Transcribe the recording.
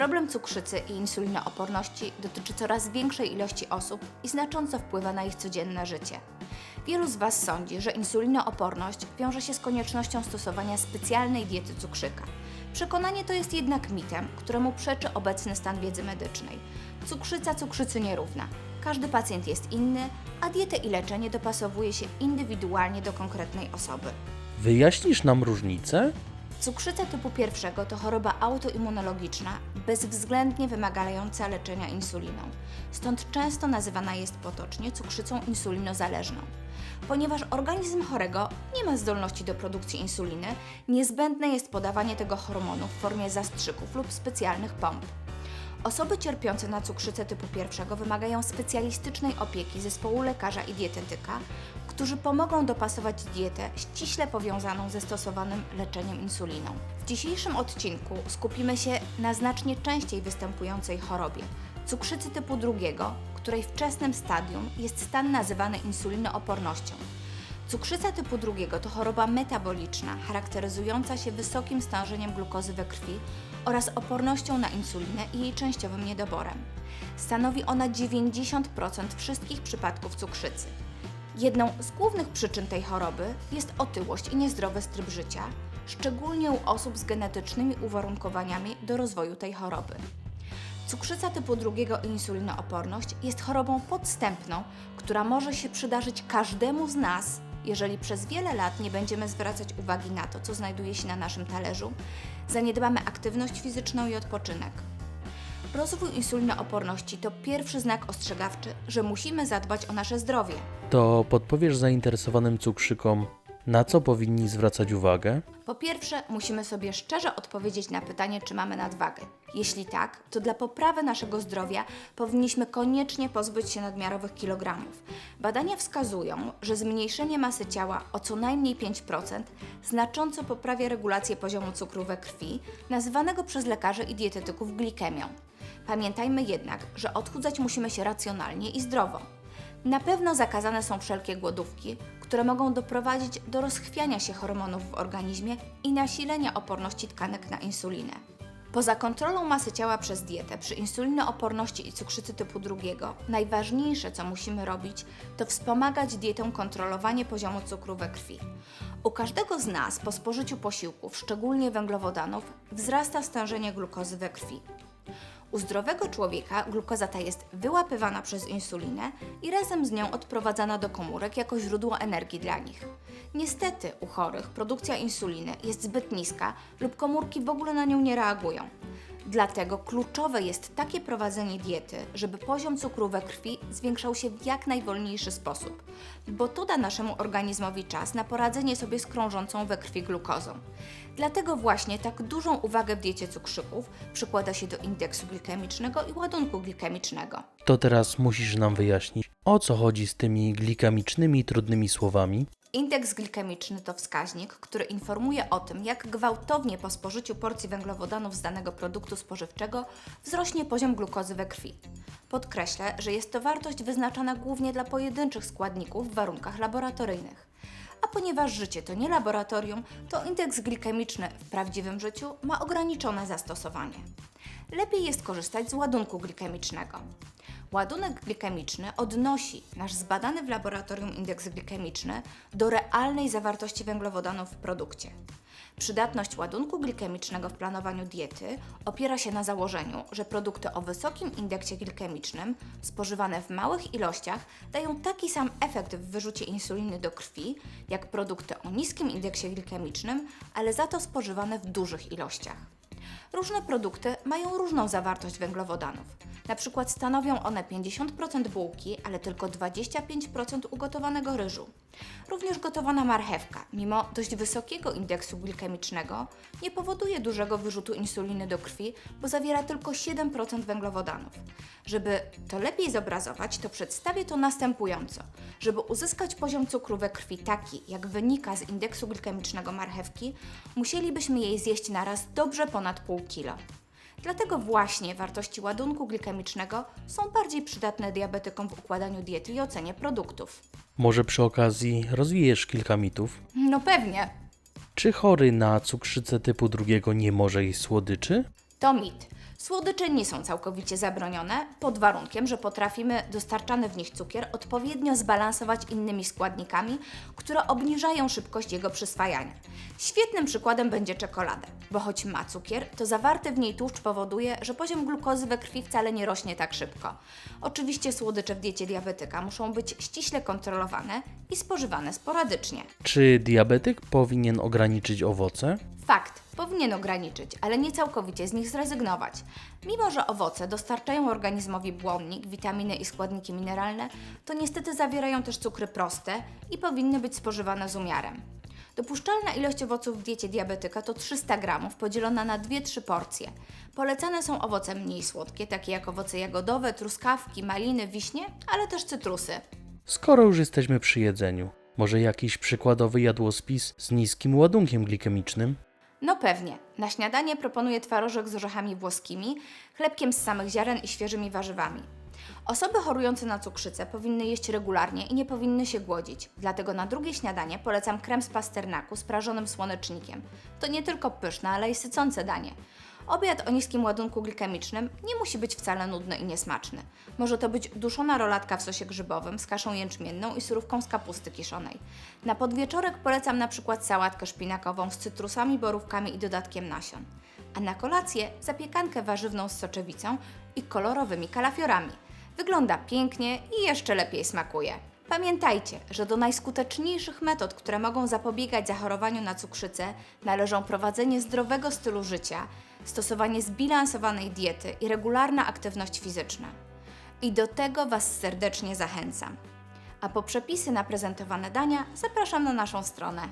Problem cukrzycy i insulinooporności dotyczy coraz większej ilości osób i znacząco wpływa na ich codzienne życie. Wielu z Was sądzi, że insulinooporność wiąże się z koniecznością stosowania specjalnej diety cukrzyka. Przekonanie to jest jednak mitem, któremu przeczy obecny stan wiedzy medycznej. Cukrzyca cukrzycy nierówna. Każdy pacjent jest inny, a dietę i leczenie dopasowuje się indywidualnie do konkretnej osoby. Wyjaśnisz nam różnicę? Cukrzyca typu pierwszego to choroba autoimmunologiczna, bezwzględnie wymagająca leczenia insuliną. Stąd często nazywana jest potocznie cukrzycą insulinozależną. Ponieważ organizm chorego nie ma zdolności do produkcji insuliny, niezbędne jest podawanie tego hormonu w formie zastrzyków lub specjalnych pomp. Osoby cierpiące na cukrzycę typu pierwszego wymagają specjalistycznej opieki zespołu lekarza i dietetyka, którzy pomogą dopasować dietę ściśle powiązaną ze stosowanym leczeniem insuliną. W dzisiejszym odcinku skupimy się na znacznie częściej występującej chorobie cukrzycy typu drugiego, której wczesnym stadium jest stan nazywany insulinoopornością. Cukrzyca typu drugiego to choroba metaboliczna charakteryzująca się wysokim stężeniem glukozy we krwi oraz opornością na insulinę i jej częściowym niedoborem. Stanowi ona 90% wszystkich przypadków cukrzycy. Jedną z głównych przyczyn tej choroby jest otyłość i niezdrowy tryb życia, szczególnie u osób z genetycznymi uwarunkowaniami do rozwoju tej choroby. Cukrzyca typu drugiego i insulinooporność jest chorobą podstępną, która może się przydarzyć każdemu z nas, jeżeli przez wiele lat nie będziemy zwracać uwagi na to, co znajduje się na naszym talerzu, zaniedbamy aktywność fizyczną i odpoczynek. Rozwój insulinooporności to pierwszy znak ostrzegawczy, że musimy zadbać o nasze zdrowie. To podpowiesz zainteresowanym cukrzykom, na co powinni zwracać uwagę? Po pierwsze, musimy sobie szczerze odpowiedzieć na pytanie, czy mamy nadwagę. Jeśli tak, to dla poprawy naszego zdrowia powinniśmy koniecznie pozbyć się nadmiarowych kilogramów. Badania wskazują, że zmniejszenie masy ciała o co najmniej 5% znacząco poprawia regulację poziomu cukru we krwi, nazywanego przez lekarzy i dietetyków glikemią. Pamiętajmy jednak, że odchudzać musimy się racjonalnie i zdrowo. Na pewno zakazane są wszelkie głodówki, które mogą doprowadzić do rozchwiania się hormonów w organizmie i nasilenia oporności tkanek na insulinę. Poza kontrolą masy ciała przez dietę przy insulinooporności i cukrzycy typu drugiego, najważniejsze co musimy robić, to wspomagać dietą kontrolowanie poziomu cukru we krwi. U każdego z nas po spożyciu posiłków, szczególnie węglowodanów, wzrasta stężenie glukozy we krwi. U zdrowego człowieka glukoza ta jest wyłapywana przez insulinę i razem z nią odprowadzana do komórek jako źródło energii dla nich. Niestety u chorych produkcja insuliny jest zbyt niska lub komórki w ogóle na nią nie reagują. Dlatego kluczowe jest takie prowadzenie diety, żeby poziom cukru we krwi zwiększał się w jak najwolniejszy sposób, bo to da naszemu organizmowi czas na poradzenie sobie z krążącą we krwi glukozą. Dlatego właśnie tak dużą uwagę w diecie cukrzyków przykłada się do indeksu glikemicznego i ładunku glikemicznego. To teraz musisz nam wyjaśnić, o co chodzi z tymi glikemicznymi trudnymi słowami. Indeks glikemiczny to wskaźnik, który informuje o tym, jak gwałtownie po spożyciu porcji węglowodanów z danego produktu spożywczego wzrośnie poziom glukozy we krwi. Podkreślę, że jest to wartość wyznaczana głównie dla pojedynczych składników w warunkach laboratoryjnych. A ponieważ życie to nie laboratorium, to indeks glikemiczny w prawdziwym życiu ma ograniczone zastosowanie. Lepiej jest korzystać z ładunku glikemicznego. Ładunek glikemiczny odnosi nasz zbadany w laboratorium indeks glikemiczny do realnej zawartości węglowodanów w produkcie. Przydatność ładunku glikemicznego w planowaniu diety opiera się na założeniu, że produkty o wysokim indeksie glikemicznym, spożywane w małych ilościach, dają taki sam efekt w wyrzucie insuliny do krwi, jak produkty o niskim indeksie glikemicznym, ale za to spożywane w dużych ilościach. Różne produkty mają różną zawartość węglowodanów. Na przykład stanowią one 50% bułki, ale tylko 25% ugotowanego ryżu. Również gotowana marchewka, mimo dość wysokiego indeksu glikemicznego, nie powoduje dużego wyrzutu insuliny do krwi, bo zawiera tylko 7% węglowodanów. Żeby to lepiej zobrazować, to przedstawię to następująco. Żeby uzyskać poziom cukru we krwi taki, jak wynika z indeksu glikemicznego marchewki, musielibyśmy jej zjeść naraz dobrze ponad pół kilo. Dlatego właśnie wartości ładunku glikemicznego są bardziej przydatne diabetykom w układaniu diety i ocenie produktów. Może przy okazji rozwijesz kilka mitów? No pewnie. Czy chory na cukrzycę typu drugiego nie może jeść słodyczy? To mit. Słodycze nie są całkowicie zabronione, pod warunkiem, że potrafimy dostarczany w nich cukier odpowiednio zbalansować innymi składnikami, które obniżają szybkość jego przyswajania. Świetnym przykładem będzie czekolada, bo choć ma cukier, to zawarty w niej tłuszcz powoduje, że poziom glukozy we krwi wcale nie rośnie tak szybko. Oczywiście słodycze w diecie diabetyka muszą być ściśle kontrolowane i spożywane sporadycznie. Czy diabetyk powinien ograniczyć owoce? Fakt, powinien ograniczyć, ale nie całkowicie z nich zrezygnować. Mimo, że owoce dostarczają organizmowi błonnik, witaminy i składniki mineralne, to niestety zawierają też cukry proste i powinny być spożywane z umiarem. Dopuszczalna ilość owoców w diecie diabetyka to 300 gramów podzielona na 2-3 porcje. Polecane są owoce mniej słodkie, takie jak owoce jagodowe, truskawki, maliny, wiśnie, ale też cytrusy. Skoro już jesteśmy przy jedzeniu, może jakiś przykładowy jadłospis z niskim ładunkiem glikemicznym? No pewnie. Na śniadanie proponuję twarożek z orzechami włoskimi, chlebkiem z samych ziaren i świeżymi warzywami. Osoby chorujące na cukrzycę powinny jeść regularnie i nie powinny się głodzić. Dlatego na drugie śniadanie polecam krem z pasternaku z prażonym słonecznikiem. To nie tylko pyszne, ale i sycące danie. Obiad o niskim ładunku glikemicznym nie musi być wcale nudny i niesmaczny. Może to być duszona rolatka w sosie grzybowym z kaszą jęczmienną i surówką z kapusty kiszonej. Na podwieczorek polecam na przykład sałatkę szpinakową z cytrusami, borówkami i dodatkiem nasion. A na kolację zapiekankę warzywną z soczewicą i kolorowymi kalafiorami. Wygląda pięknie i jeszcze lepiej smakuje. Pamiętajcie, że do najskuteczniejszych metod, które mogą zapobiegać zachorowaniu na cukrzycę, należą prowadzenie zdrowego stylu życia, stosowanie zbilansowanej diety i regularna aktywność fizyczna. I do tego Was serdecznie zachęcam. A po przepisy na prezentowane dania zapraszam na naszą stronę